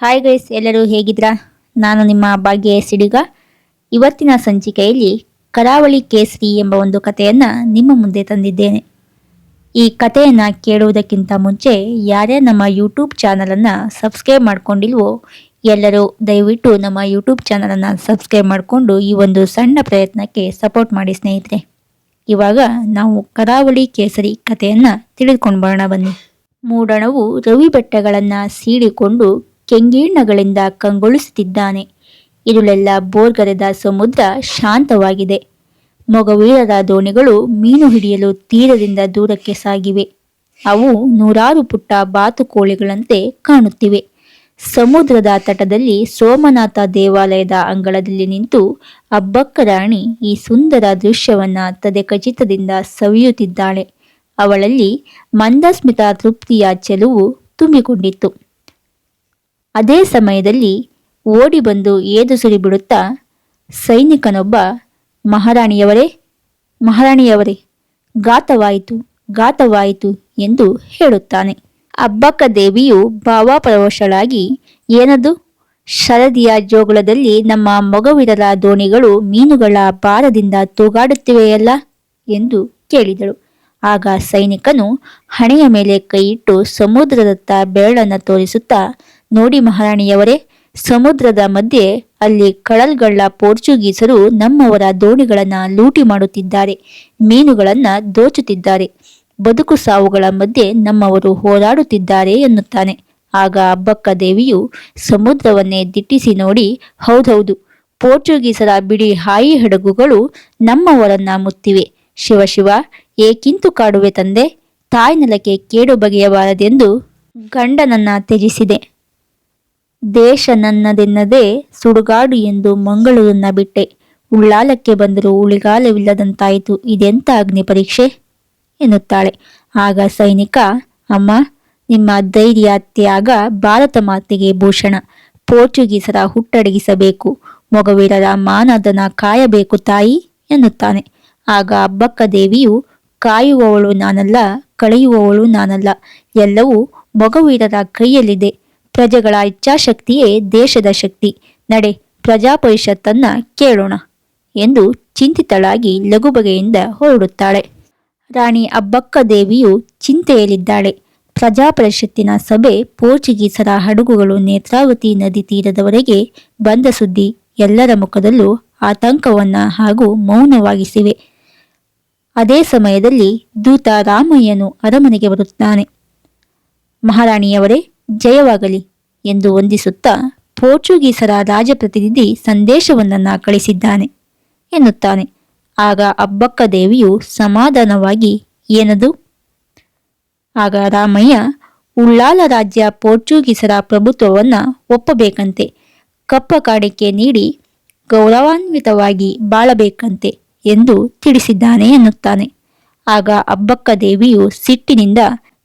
Hi guys ಎಲ್ಲರೂ ಹೇಗಿದ್ರಾ ನಾನು ನಿಮ್ಮ ಭಾಗ್ಯ ಸಿಡಿಗ. ಇವತ್ತಿನ ಸಂಚಿಕೆಯಲ್ಲಿ ಕರಾವಳಿ ಕೇಸರಿ ಎಂಬ ಒಂದು ಕಥೆಯನ್ನ ನಿಮ್ಮ ಮುಂದೆ ತಂದಿದ್ದೇನೆ. ಈ ಕಥೆಯನ್ನ ಕೇಳುವುದಕ್ಕಿಂತ ಮುಂಚೆ ಯಾರೇ ನಮ್ಮ ಯೂಟ್ಯೂಬ್ ಚಾನಲನ್ನು ಸಬ್ಸ್ಕ್ರೈಬ್ ಮಾಡ್ಕೊಂಡಿಲ್ವೋ, ಎಲ್ಲರೂ ದಯವಿಟ್ಟು ನಮ್ಮ ಯೂಟ್ಯೂಬ್ ಚಾನಲನ್ನು ಸಬ್ಸ್ಕ್ರೈಬ್ ಮಾಡಿಕೊಂಡು ಈ ಒಂದು ಸಣ್ಣ ಪ್ರಯತ್ನಕ್ಕೆ ಸಪೋರ್ಟ್ ಮಾಡಿ ಸ್ನೇಹಿತರೆ. ಇವಾಗ ನಾವು ಕರಾವಳಿ ಕೇಸರಿ ಕಥೆಯನ್ನ ತಿಳಿದುಕೊಂಡು ಬರೋಣ ಬನ್ನಿ. ಮೂಡಣವು ರವಿ ಬೆಟ್ಟಗಳನ್ನು ಸೀಳಿಕೊಂಡು ಕೆಂಗೀರ್ಣಗಳಿಂದ ಕಂಗೊಳಿಸುತ್ತಿದ್ದಾನೆ. ಇರುಳೆಲ್ಲ ಬೋರ್ಗರೆದ ಸಮುದ್ರ ಶಾಂತವಾಗಿದೆ. ಮೊಗವೀರರ ದೋಣಿಗಳು ಮೀನು ಹಿಡಿಯಲು ತೀರದಿಂದ ದೂರಕ್ಕೆ ಸಾಗಿವೆ. ಅವು ನೂರಾರು ಪುಟ್ಟ ಬಾತುಕೋಳಿಗಳಂತೆ ಕಾಣುತ್ತಿವೆ. ಸಮುದ್ರದ ತಟದಲ್ಲಿ ಸೋಮನಾಥ ದೇವಾಲಯದ ಅಂಗಳದಲ್ಲಿ ನಿಂತು ಅಬ್ಬಕ್ಕ ರಾಣಿ ಈ ಸುಂದರ ದೃಶ್ಯವನ್ನ ತದೆ ಖಚಿತದಿಂದ ಸವಿಯುತ್ತಿದ್ದಾಳೆ. ಅವಳಲ್ಲಿ ಮಂದಸ್ಮಿತ ತೃಪ್ತಿಯ ಚೆಲುವು ತುಂಬಿಕೊಂಡಿತ್ತು. ಅದೇ ಸಮಯದಲ್ಲಿ ಓಡಿ ಬಂದು ಏದುಸುರಿ ಬಿಡುತ್ತಾ ಸೈನಿಕನೊಬ್ಬ, ಮಹಾರಾಣಿಯವರೇ ಮಹಾರಾಣಿಯವರೇ ಗಾತವಾಯಿತು ಗಾತವಾಯಿತು ಎಂದು ಹೇಳುತ್ತಾನೆ. ಅಬ್ಬಕ್ಕ ದೇವಿಯು ಭಾವಾಪರವಶಳಾಗಿ, ಏನದು? ಶರದಿಯ ಜೋಗುಳದಲ್ಲಿ ನಮ್ಮ ಮೊಗವಿರಲ ದೋಣಿಗಳು ಮೀನುಗಳ ಭಾರದಿಂದ ತೂಗಾಡುತ್ತಿವೆಯಲ್ಲ ಎಂದು ಕೇಳಿದಳು. ಆಗ ಸೈನಿಕನು ಹಣೆಯ ಮೇಲೆ ಕೈಯಿಟ್ಟು ಸಮುದ್ರದತ್ತ ಬೆರಳನ್ನು ತೋರಿಸುತ್ತಾ ನೋಡಿ ಮಹಾರಾಣಿಯವರೇ, ಸಮುದ್ರದ ಮಧ್ಯೆ ಅಲ್ಲಿ ಕಳಲ್ಗಳ್ಳ ಪೋರ್ಚುಗೀಸರು ನಮ್ಮವರ ದೋಣಿಗಳನ್ನ ಲೂಟಿ ಮಾಡುತ್ತಿದ್ದಾರೆ, ಮೀನುಗಳನ್ನ ದೋಚುತ್ತಿದ್ದಾರೆ, ಬದುಕು ಸಾವುಗಳ ಮಧ್ಯೆ ನಮ್ಮವರು ಹೋರಾಡುತ್ತಿದ್ದಾರೆ ಎನ್ನುತ್ತಾನೆ. ಆಗ ಅಬ್ಬಕ್ಕ ದೇವಿಯು ಸಮುದ್ರವನ್ನೇ ದಿಟ್ಟಿಸಿ ನೋಡಿ, ಹೌದೌದು, ಪೋರ್ಚುಗೀಸರ ಬಿಡಿ ಹಾಯಿ ಹಡಗುಗಳು ನಮ್ಮವರನ್ನ ಮುತ್ತಿವೆ. ಶಿವಶಿವ ಶಿವ, ಏಕಿಂತು ಕಾಡುವೆ ತಂದೆ, ತಾಯ್ನೆಲಕ್ಕೆ ಕೇಡು ಬಗೆಯಬಾರದೆಂದು ಗಂಡನನ್ನ ತ್ಯಜಿಸಿದೆ. ದೇಶ ನನ್ನದೆನ್ನದೆ ಸುಡುಗಾಡು ಎಂದು ಮಂಗಳೂರನ್ನ ಬಿಟ್ಟೆ. ಉಳ್ಳಾಲಕ್ಕೆ ಬಂದರೂ ಉಳಿಗಾಲವಿಲ್ಲದಂತಾಯಿತು. ಇದೆಂತ ಅಗ್ನಿ ಪರೀಕ್ಷೆ? ಎನ್ನುತ್ತಾಳೆ. ಆಗ ಸೈನಿಕ, ಅಮ್ಮ, ನಿಮ್ಮ ಧೈರ್ಯ, ತ್ಯಾಗ, ಭಾರತ ಮಾತೆಗೆ ಭೂಷಣ. ಪೋರ್ಚುಗೀಸರ ಹುಟ್ಟಡಗಿಸಬೇಕು. ಮೊಗವೀರರ ಮಾನದನ ಕಾಯಬೇಕು ತಾಯಿ, ಎನ್ನುತ್ತಾನೆ. ಆಗ ಅಬ್ಬಕ್ಕ ದೇವಿಯು, ಕಾಯುವವಳು ನಾನಲ್ಲ, ಕಳೆಯುವವಳು ನಾನಲ್ಲ. ಎಲ್ಲವೂ ಮೊಗವೀರರ ಕೈಯಲ್ಲಿದೆ. ಪ್ರಜೆಗಳ ಇಚ್ಛಾಶಕ್ತಿಯೇ ದೇಶದ ಶಕ್ತಿ. ನಡೆ ಪ್ರಜಾಪರಿಷತ್ತನ್ನ ಕೇಳೋಣ ಎಂದು ಚಿಂತಿತಳಾಗಿ ಲಘುಬಗೆಯಿಂದ ಹೊರಡುತ್ತಾಳೆ. ರಾಣಿ ಅಬ್ಬಕ್ಕ ದೇವಿಯು ಚಿಂತೆಯಲ್ಲಿದ್ದಾಳೆ. ಪ್ರಜಾಪರಿಷತ್ತಿನ ಸಭೆ ಪೋರ್ಚುಗೀಸರ ಹಡಗುಗಳು ನೇತ್ರಾವತಿ ನದಿ ತೀರದವರೆಗೆ ಬಂದ ಸುದ್ದಿ ಎಲ್ಲರ ಮುಖದಲ್ಲೂ ಆತಂಕವನ್ನ ಹಾಗೂ ಮೌನವಾಗಿಸಿವೆ. ಅದೇ ಸಮಯದಲ್ಲಿ ದೂತ ರಾಮಯ್ಯನು ಅರಮನೆಗೆ ಬರುತ್ತಾನೆ. ಮಹಾರಾಣಿಯವರೇ ಜಯವಾಗಲಿ ಎಂದು ವಂದಿಸುತ್ತಾ ಪೋರ್ಚುಗೀಸರ ರಾಜಪ್ರತಿನಿಧಿ ಸಂದೇಶವೊಂದನ್ನು ಕಳಿಸಿದ್ದಾನೆ ಎನ್ನುತ್ತಾನೆ. ಆಗ ಅಬ್ಬಕ್ಕ ದೇವಿಯು ಸಮಾಧಾನವಾಗಿ, ಏನದು? ಆಗ ರಾಮಯ್ಯ, ಉಳ್ಳಾಲ ರಾಜ್ಯ ಪೋರ್ಚುಗೀಸರ ಪ್ರಭುತ್ವವನ್ನ ಒಪ್ಪಬೇಕಂತೆ, ಕಪ್ಪ ಕಾಣಿಕೆ ನೀಡಿ ಗೌರವಾನ್ವಿತವಾಗಿ ಬಾಳಬೇಕಂತೆ ಎಂದು ತಿಳಿಸಿದ್ದಾನೆ ಎನ್ನುತ್ತಾನೆ. ಆಗ ಅಬ್ಬಕ್ಕ ದೇವಿಯು ಸಿಟ್ಟಿನಿಂದ,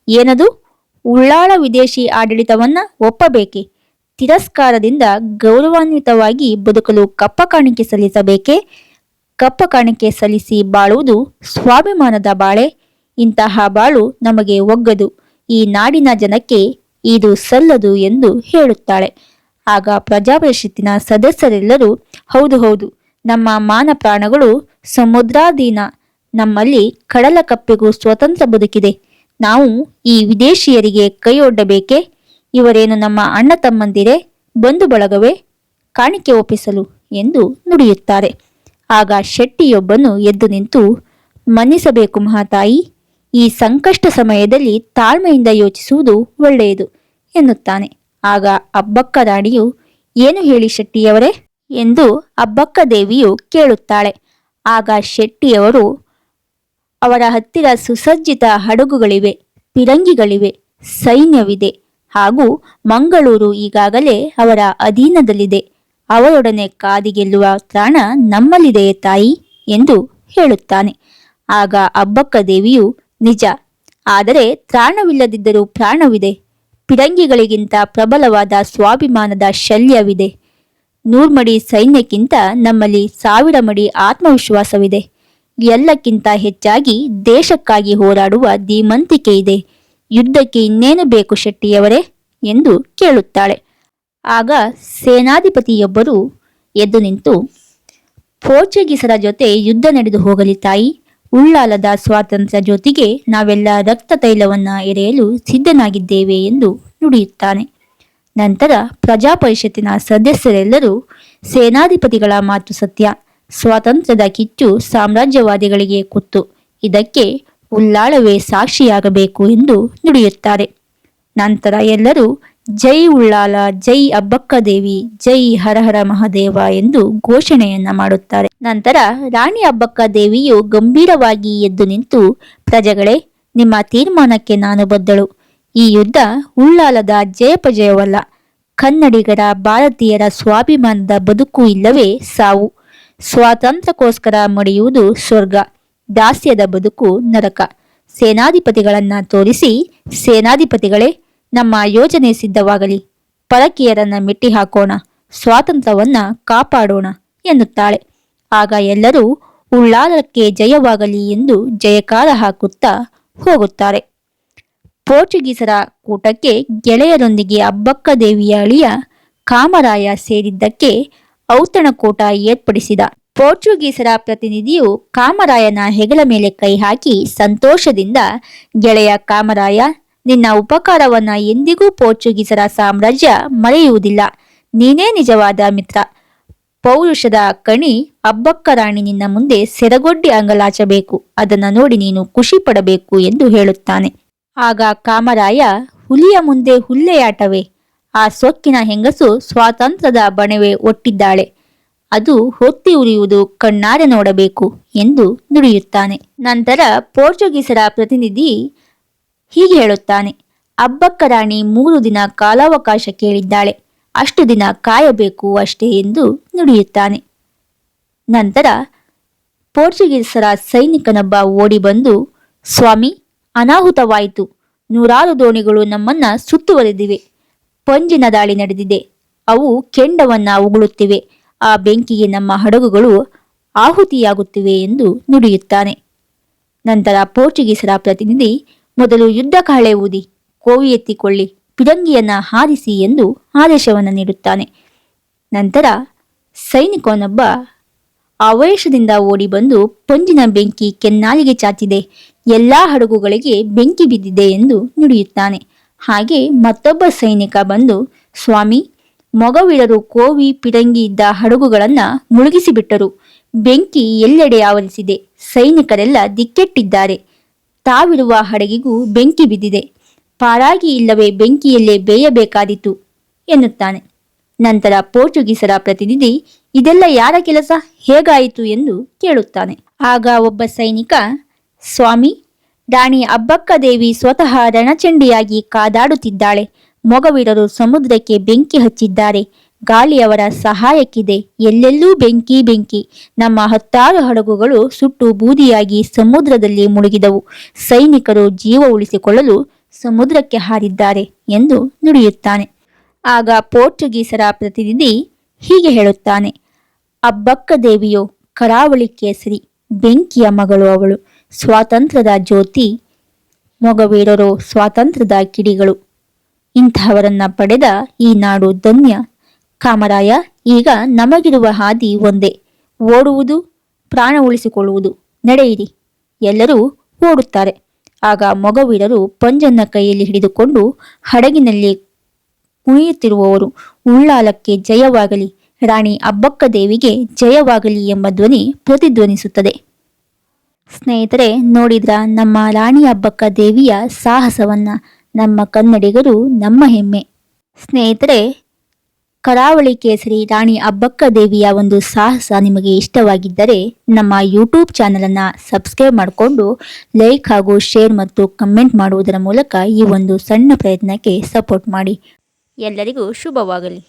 ಏನದು? ಉಳ್ಳಾಳ ವಿದೇಶಿ ಆಡಳಿತವನ್ನ ಒಪ್ಪಬೇಕೆ? ತಿರಸ್ಕಾರದಿಂದ ಗೌರವಾನ್ವಿತವಾಗಿ ಬದುಕಲು ಕಪ್ಪ ಕಾಣಿಕೆ ಸಲ್ಲಿಸಬೇಕೆ? ಕಪ್ಪ ಕಾಣಿಕೆ ಸಲ್ಲಿಸಿ ಬಾಳುವುದು ಸ್ವಾಭಿಮಾನದ ಬಾಳೆ. ಇಂತಹ ಬಾಳು ನಮಗೆ ಒಗ್ಗದು. ಈ ನಾಡಿನ ಜನಕ್ಕೆ ಇದು ಸಲ್ಲದು ಎಂದು ಹೇಳುತ್ತಾಳೆ. ಆಗ ಪ್ರಜಾಪರಿಷತ್ತಿನ ಸದಸ್ಯರೆಲ್ಲರೂ, ಹೌದು ಹೌದು. ನಮ್ಮ ಮಾನ ಪ್ರಾಣಗಳು ಸಮುದ್ರಾಧೀನ. ನಮ್ಮಲ್ಲಿ ಕಡಲ ಕಪ್ಪೆಗೂ ಸ್ವತಂತ್ರ ಬದುಕಿದೆ. ನಾವು ಈ ವಿದೇಶಿಯರಿಗೆ ಕೈಯೊಡ್ಡಬೇಕೆ ಇವರೇನು ನಮ್ಮ ಅಣ್ಣ ತಮ್ಮಂದಿರೇ? ಬಂಧು ಬಳಗವೇ? ಕಾಣಿಕೆ ಒಪ್ಪಿಸಲು ಎಂದು ನುಡಿಯುತ್ತಾರೆ. ಆಗ ಶೆಟ್ಟಿಯೊಬ್ಬನು ಎದ್ದು ನಿಂತು, ಮನ್ನಿಸಬೇಕು ಮಹಾತಾಯಿ, ಈ ಸಂಕಷ್ಟ ಸಮಯದಲ್ಲಿ ತಾಳ್ಮೆಯಿಂದ ಯೋಚಿಸುವುದು ಒಳ್ಳೆಯದು ಎನ್ನುತ್ತಾನೆ. ಆಗ ಅಬ್ಬಕ್ಕ ರಾಣಿಯು ಏನು ಹೇಳಿ ಶೆಟ್ಟಿಯವರೇ? ಎಂದು ಅಬ್ಬಕ್ಕ ದೇವಿಯು ಕೇಳುತ್ತಾಳೆ. ಆಗ ಶೆಟ್ಟಿಯವರು ಅವರ ಹತ್ತಿರ ಸುಸಜ್ಜಿತ ಹಡಗುಗಳಿವೆ, ಪಿರಂಗಿಗಳಿವೆ, ಸೈನ್ಯವಿದೆ. ಹಾಗೂ ಮಂಗಳೂರು ಈಗಾಗಲೇ ಅವರ ಅಧೀನದಲ್ಲಿದೆ. ಅವರೊಡನೆ ಕಾದಿಗೆಲ್ಲುವ ತ್ರಾಣ ನಮ್ಮಲ್ಲಿದೆಯೇ ತಾಯಿ? ಎಂದು ಹೇಳುತ್ತಾನೆ. ಆಗ ಅಬ್ಬಕ್ಕ ದೇವಿಯು, ನಿಜ. ಆದರೆ ತ್ರಾಣವಿಲ್ಲದಿದ್ದರೂ ಪ್ರಾಣವಿದೆ. ಪಿರಂಗಿಗಳಿಗಿಂತ ಪ್ರಬಲವಾದ ಸ್ವಾಭಿಮಾನದ ಶಲ್ಯವಿದೆ. ನೂರ್ಮಡಿ ಸೈನ್ಯಕ್ಕಿಂತ ನಮ್ಮಲ್ಲಿ ಸಾವಿರ ಮಡಿ ಆತ್ಮವಿಶ್ವಾಸವಿದೆ. ಎಲ್ಲಕ್ಕಿಂತ ಹೆಚ್ಚಾಗಿ ದೇಶಕ್ಕಾಗಿ ಹೋರಾಡುವ ಧೀಮಂತಿಕೆ ಇದೆ ಯುದ್ಧಕ್ಕೆ ಇನ್ನೇನು ಬೇಕು ಶೆಟ್ಟಿಯವರೇ ಎಂದು ಕೇಳುತ್ತಾಳೆ. ಆಗ ಸೇನಾಧಿಪತಿಯೊಬ್ಬರು ಎದ್ದು ನಿಂತು, ಪೋರ್ಚುಗೀಸರ ಜೊತೆ ಯುದ್ಧ ನಡೆದು ಹೋಗಲಿ ತಾಯಿ, ಉಳ್ಳಾಲದ ಸ್ವಾತಂತ್ರ್ಯ ಜೊತೆಗೆ ನಾವೆಲ್ಲ ರಕ್ತ ತೈಲವನ್ನ ಎರೆಯಲು ಸಿದ್ಧನಾಗಿದ್ದೇವೆ ಎಂದು ನುಡಿಯುತ್ತಾನೆ. ನಂತರ ಪ್ರಜಾಪರಿಷತ್ತಿನ ಸದಸ್ಯರೆಲ್ಲರೂ ಸೇನಾಧಿಪತಿಗಳ ಮಾತು ಸತ್ಯ ಸ್ವಾತಂತ್ರ್ಯದ ಕಿಚ್ಚು ಸಾಮ್ರಾಜ್ಯವಾದಿಗಳಿಗೆ ಕುತ್ತು. ಇದಕ್ಕೆ ಉಳ್ಳಾಳವೇ ಸಾಕ್ಷಿಯಾಗಬೇಕು ಎಂದು ನುಡಿಯುತ್ತಾರೆ. ನಂತರ ಎಲ್ಲರೂ, ಜೈ ಉಳ್ಳಾಲ, ಜೈ ಅಬ್ಬಕ್ಕ ದೇವಿ, ಜೈ ಹರಹರ ಮಹಾದೇವ ಎಂದು ಘೋಷಣೆಯನ್ನ ಮಾಡುತ್ತಾರೆ. ನಂತರ, ರಾಣಿ ಅಬ್ಬಕ್ಕ ದೇವಿಯು ಗಂಭೀರವಾಗಿ ಎದ್ದು ನಿಂತು, ಪ್ರಜೆಗಳೇ, ನಿಮ್ಮ ತೀರ್ಮಾನಕ್ಕೆ ನಾನು ಬದ್ದಳು. ಈ ಯುದ್ಧ ಉಳ್ಳಾಲದ ಜಯಪಜಯವಲ್ಲ. ಕನ್ನಡಿಗರ ಭಾರತೀಯರ ಸ್ವಾಭಿಮಾನದ ಬದುಕು ಇಲ್ಲವೇ ಸಾವು. ಸ್ವಾತಂತ್ರ್ಯಕ್ಕೋಸ್ಕರ ಮಡಿಯುವುದು ಸ್ವರ್ಗ, ದಾಸ್ಯದ ಬದುಕು ನರಕ. ಸೇನಾಧಿಪತಿಗಳನ್ನ ತೋರಿಸಿ, ಸೇನಾಧಿಪತಿಗಳೇ, ನಮ್ಮ ಯೋಜನೆ ಸಿದ್ಧವಾಗಲಿ. ಪರಕೀಯರನ್ನ ಮೆಟ್ಟಿ ಹಾಕೋಣ, ಸ್ವಾತಂತ್ರ್ಯವನ್ನ ಕಾಪಾಡೋಣ ಎನ್ನುತ್ತಾಳೆ. ಆಗ ಎಲ್ಲರೂ ಉಳ್ಳಾಲಕ್ಕೆ ಜಯವಾಗಲಿ ಎಂದು ಜಯಕಾರ ಹಾಕುತ್ತಾ ಹೋಗುತ್ತಾರೆ. ಪೋರ್ಚುಗೀಸರ ಕೂಟಕ್ಕೆ ಗೆಳೆಯರೊಂದಿಗೆ ಅಬ್ಬಕ್ಕ ದೇವಿಯ ಅಳಿಯ ಕಾಮರಾಯ ಸೇರಿದ್ದಕ್ಕೆ ಔತಣಕೂಟ ಏರ್ಪಡಿಸಿದ. ಪೋರ್ಚುಗೀಸರ ಪ್ರತಿನಿಧಿಯು ಕಾಮರಾಯನ ಹೆಗಲ ಮೇಲೆ ಕೈ ಹಾಕಿ ಸಂತೋಷದಿಂದ, ಗೆಳೆಯ ಕಾಮರಾಯ, ನಿನ್ನ ಉಪಕಾರವನ್ನ ಎಂದಿಗೂ ಪೋರ್ಚುಗೀಸರ ಸಾಮ್ರಾಜ್ಯ ಮರೆಯುವುದಿಲ್ಲ. ನೀನೇ ನಿಜವಾದ ಮಿತ್ರ. ಪೌರುಷದ ಕಣಿ ಅಬ್ಬಕ್ಕ ರಾಣಿ ನಿನ್ನ ಮುಂದೆ ಸೆರಗೊಡ್ಡಿ ಅಂಗಲಾಚಬೇಕು. ಅದನ್ನು ನೋಡಿ ನೀನು ಖುಷಿ ಪಡಬೇಕು ಎಂದು ಹೇಳುತ್ತಾನೆ. ಆಗ ಕಾಮರಾಯ ಹುಲಿಯ ಮುಂದೆ ಹುಲ್ಲೆಯಾಟವೇ? ಆ ಸೊಕ್ಕಿನ ಹೆಂಗಸು ಸ್ವಾತಂತ್ರ್ಯದ ಬಣವೆ ಒಟ್ಟಿದ್ದಾಳೆ. ಅದು ಹೊತ್ತಿ ಉರಿಯುವುದು ಕಣ್ಣಾರೆ ನೋಡಬೇಕು ಎಂದು ನುಡಿಯುತ್ತಾನೆ. ನಂತರ ಪೋರ್ಚುಗೀಸರ ಪ್ರತಿನಿಧಿ ಹೀಗೆ ಹೇಳುತ್ತಾನೆ, ಅಬ್ಬಕ್ಕ ರಾಣಿ ಮೂರು ದಿನ ಕಾಲಾವಕಾಶ ಕೇಳಿದ್ದಾಳೆ. ಅಷ್ಟು ದಿನ ಕಾಯಬೇಕು ಅಷ್ಟೇ ಎಂದು ನುಡಿಯುತ್ತಾನೆ. ನಂತರ ಪೋರ್ಚುಗೀಸರ ಸೈನಿಕನೊಬ್ಬ ಓಡಿಬಂದು ಸ್ವಾಮಿ, ಅನಾಹುತವಾಯಿತು. ನೂರಾರು ದೋಣಿಗಳು ನಮ್ಮನ್ನ ಸುತ್ತುವರೆದಿವೆ. ಪಂಜಿನ ದಾಳಿ ನಡೆದಿದೆ. ಅವು ಕೆಂಡವನ್ನ ಉಗುಳುತ್ತಿವೆ. ಆ ಬೆಂಕಿಗೆ ನಮ್ಮ ಹಡಗುಗಳು ಆಹುತಿಯಾಗುತ್ತಿವೆ ಎಂದು ನುಡಿಯುತ್ತಾನೆ. ನಂತರ ಪೋರ್ಚುಗೀಸರ ಪ್ರತಿನಿಧಿ, ಮೊದಲು ಯುದ್ಧ ಕಾಳೆ ಊದಿ, ಕೋವಿ ಎತ್ತಿಕೊಳ್ಳಿ ಪಿರಂಗಿಯನ್ನ ಹಾರಿಸಿ ಎಂದು ಆದೇಶವನ್ನು ನೀಡುತ್ತಾನೆ. ನಂತರ ಸೈನಿಕನೊಬ್ಬ ಆವೇಶದಿಂದ ಓಡಿ ಬಂದು ಪಂಜಿನ ಬೆಂಕಿ ಕೆನ್ನಾಲಿಗೆ ಚಾಚಿದೆ. ಎಲ್ಲಾ ಹಡಗುಗಳಿಗೆ ಬೆಂಕಿ ಬಿದ್ದಿದೆ ಎಂದು ನುಡಿಯುತ್ತಾನೆ. ಹಾಗೆ ಮತ್ತೊಬ್ಬ ಸೈನಿಕ ಬಂದು, ಸ್ವಾಮಿ ಮೊಗವಿಡರು ಕೋವಿ ಪಿಡಂಗಿ ಇದ್ದ ಹಡಗುಗಳನ್ನ ಮುಳುಗಿಸಿಬಿಟ್ಟರು. ಬೆಂಕಿ ಎಲ್ಲೆಡೆ ಆವರಿಸಿದೆ. ಸೈನಿಕರೆಲ್ಲ ದಿಕ್ಕೆಟ್ಟಿದ್ದಾರೆ. ತಾವಿರುವ ಹಡಗಿಗೂ ಬೆಂಕಿ ಬಿದ್ದಿದೆ. ಪಾರಾಗಿ ಇಲ್ಲವೇ ಬೆಂಕಿಯಲ್ಲೇ ಬೇಯಬೇಕಾದೀತು, ಎನ್ನುತ್ತಾನೆ. ನಂತರ ಪೋರ್ಚುಗೀಸರ ಪ್ರತಿನಿಧಿ, ಇದೆಲ್ಲ ಯಾರ ಕೆಲಸ? ಹೇಗಾಯಿತು? ಎಂದು ಕೇಳುತ್ತಾನೆ. ಆಗ ಒಬ್ಬ ಸೈನಿಕ, ಸ್ವಾಮಿ ರಾಣಿ ಅಬ್ಬಕ್ಕ ದೇವಿ ಸ್ವತಃ ರಣಚಂಡಿಯಾಗಿ ಕಾದಾಡುತ್ತಿದ್ದಾಳೆ. ಮೊಗವೀರರು ಸಮುದ್ರಕ್ಕೆ ಬೆಂಕಿ ಹಚ್ಚಿದ್ದಾರೆ. ಗಾಳಿಯವರ ಸಹಾಯಕ್ಕಿದೆ. ಎಲ್ಲೆಲ್ಲೂ ಬೆಂಕಿ ಬೆಂಕಿ. ನಮ್ಮ ಹತ್ತಾರು ಹಡಗುಗಳು ಸುಟ್ಟು ಬೂದಿಯಾಗಿ ಸಮುದ್ರದಲ್ಲಿ ಮುಳುಗಿದವು. ಸೈನಿಕರು ಜೀವ ಉಳಿಸಿಕೊಳ್ಳಲು ಸಮುದ್ರಕ್ಕೆ ಹಾರಿದ್ದಾರೆ ಎಂದು ನುಡಿಯುತ್ತಾನೆ. ಆಗ ಪೋರ್ಚುಗೀಸರ ಪ್ರತಿನಿಧಿ ಹೀಗೆ ಹೇಳುತ್ತಾನೆ. ಅಬ್ಬಕ್ಕ ದೇವಿಯೋ ಕರಾವಳಿ ಕೇಸರಿ, ಬೆಂಕಿಯ ಮಗಳು ಅವಳು. ಸ್ವಾತಂತ್ರ್ಯದ ಜ್ಯೋತಿ, ಮೊಗವೀರರು ಸ್ವಾತಂತ್ರ್ಯದ ಕಿಡಿಗಳು. ಇಂತಹವರನ್ನ ಪಡೆದ ಈ ನಾಡು ಧನ್ಯ. ಕಾಮರಾಯ, ಈಗ ನಮಗಿರುವ ಹಾದಿ ಒಂದೇ. ಓಡುವುದು, ಪ್ರಾಣ ಉಳಿಸಿಕೊಳ್ಳುವುದು. ನಡೆಯಿರಿ. ಎಲ್ಲರೂ ಓಡುತ್ತಾರೆ. ಆಗ ಮೊಗವೀರರು ಪಂಜನ್ನ ಕೈಯಲ್ಲಿ ಹಿಡಿದುಕೊಂಡು ಹಡಗಿನಲ್ಲಿ ಕುಣಿಯುತ್ತಿರುವವರು, ಉಳ್ಳಾಲಕ್ಕೆ ಜಯವಾಗಲಿ. ರಾಣಿ ಅಬ್ಬಕ್ಕ ದೇವಿಗೆ ಜಯವಾಗಲಿ ಎಂಬ ಧ್ವನಿ ಪ್ರತಿಧ್ವನಿಸುತ್ತದೆ. ಸ್ನೇಹಿತರೆ, ನೋಡಿದ್ರ ನಮ್ಮ ರಾಣಿ ಅಬ್ಬಕ್ಕ ದೇವಿಯ ಸಾಹಸವನ್ನ ನಮ್ಮ ಕನ್ನಡಿಗರು ನಮ್ಮ ಹೆಮ್ಮೆ. ಸ್ನೇಹಿತರೆ, ಕರಾವಳಿ ಕೇಸರಿ ರಾಣಿ ಅಬ್ಬಕ್ಕ ದೇವಿಯ ಒಂದು ಸಾಹಸ ನಿಮಗೆ ಇಷ್ಟವಾಗಿದ್ದರೆ ನಮ್ಮ ಯೂಟ್ಯೂಬ್ ಚಾನಲನ್ನು ಸಬ್ಸ್ಕ್ರೈಬ್ ಮಾಡಿಕೊಂಡು ಲೈಕ್ ಹಾಗೂ ಶೇರ್ ಮತ್ತು ಕಮೆಂಟ್ ಮಾಡುವುದರ ಮೂಲಕ ಈ ಒಂದು ಸಣ್ಣ ಪ್ರಯತ್ನಕ್ಕೆ ಸಪೋರ್ಟ್ ಮಾಡಿ. ಎಲ್ಲರಿಗೂ ಶುಭವಾಗಲಿ.